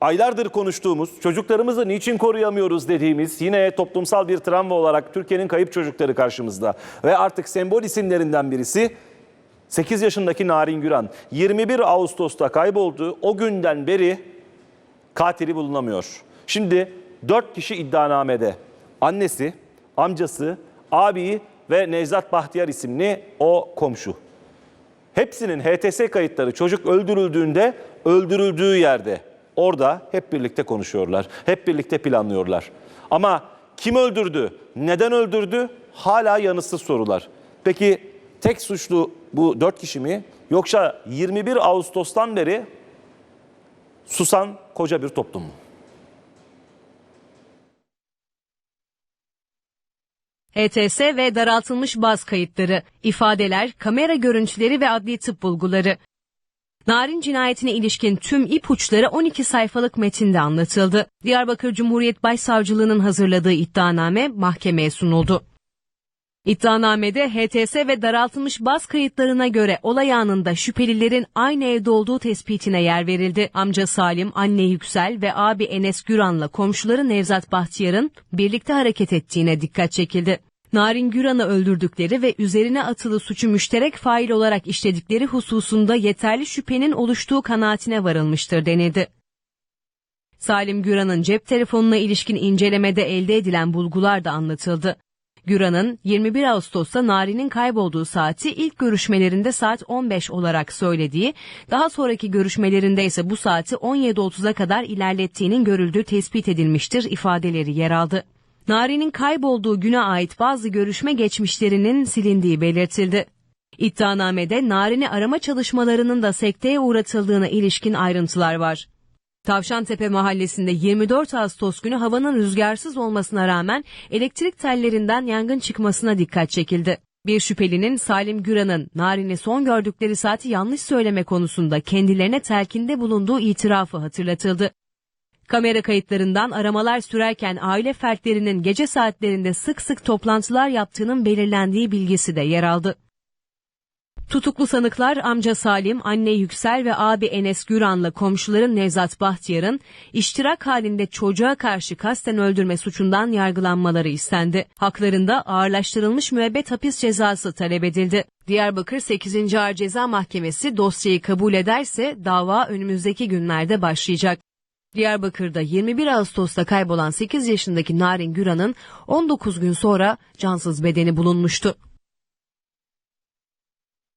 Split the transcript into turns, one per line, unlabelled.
Aylardır konuştuğumuz, çocuklarımızı niçin koruyamıyoruz dediğimiz yine toplumsal bir travma olarak Türkiye'nin kayıp çocukları karşımızda. Ve artık sembol isimlerinden birisi 8 yaşındaki Narin Güran. 21 Ağustos'ta kayboldu. O günden beri katili bulunamıyor. Şimdi 4 kişi iddianamede. Annesi, amcası, abi ve Nevzat Bahtiyar isimli o komşu. Hepsinin HTS kayıtları çocuk öldürüldüğünde öldürüldüğü yerde. Orada hep birlikte konuşuyorlar. Hep birlikte planlıyorlar. Ama kim öldürdü? Neden öldürdü? Hala yanıtsız sorular. Peki tek suçlu bu dört kişi mi? Yoksa 21 Ağustos'tan beri susan koca bir toplum mu?
HTS ve daraltılmış baz kayıtları, ifadeler, kamera görüntüleri ve adli tıp bulguları. Narin cinayetine ilişkin tüm ipuçları 12 sayfalık metinde anlatıldı. Diyarbakır Cumhuriyet Başsavcılığı'nın hazırladığı iddianame mahkemeye sunuldu. İddianamede HTS ve daraltılmış baz kayıtlarına göre olay anında şüphelilerin aynı evde olduğu tespitine yer verildi. Amca Salim, anne Yüksel ve abi Enes Güran'la komşuları Nevzat Bahtiyar'ın birlikte hareket ettiğine dikkat çekildi. Narin Güran'ı öldürdükleri ve üzerine atılı suçu müşterek fail olarak işledikleri hususunda yeterli şüphenin oluştuğu kanaatine varılmıştır denildi. Salim Güran'ın cep telefonuna ilişkin incelemede elde edilen bulgular da anlatıldı. Güran'ın 21 Ağustos'ta Nari'nin kaybolduğu saati ilk görüşmelerinde saat 15 olarak söylediği, daha sonraki görüşmelerinde ise bu saati 17.30'a kadar ilerlettiğinin görüldüğü tespit edilmiştir ifadeleri yer aldı. Nari'nin kaybolduğu güne ait bazı görüşme geçmişlerinin silindiği belirtildi. İddianamede Narin'i arama çalışmalarının da sekteye uğratıldığına ilişkin ayrıntılar var. Tavşantepe mahallesinde 24 Ağustos günü havanın rüzgarsız olmasına rağmen elektrik tellerinden yangın çıkmasına dikkat çekildi. Bir şüphelinin Salim Güran'ın Narin'i son gördükleri saati yanlış söyleme konusunda kendilerine telkinde bulunduğu itirafı hatırlatıldı. Kamera kayıtlarından aramalar sürerken aile fertlerinin gece saatlerinde sık sık toplantılar yaptığının belirlendiği bilgisi de yer aldı. Tutuklu sanıklar amca Salim, anne Yüksel ve abi Enes Güran'la komşuların Nevzat Bahtiyar'ın iştirak halinde çocuğa karşı kasten öldürme suçundan yargılanmaları istendi. Haklarında ağırlaştırılmış müebbet hapis cezası talep edildi. Diyarbakır 8. Ağır Ceza Mahkemesi dosyayı kabul ederse dava önümüzdeki günlerde başlayacak. Diyarbakır'da 21 Ağustos'ta kaybolan 8 yaşındaki Narin Güran'ın 19 gün sonra cansız bedeni bulunmuştu.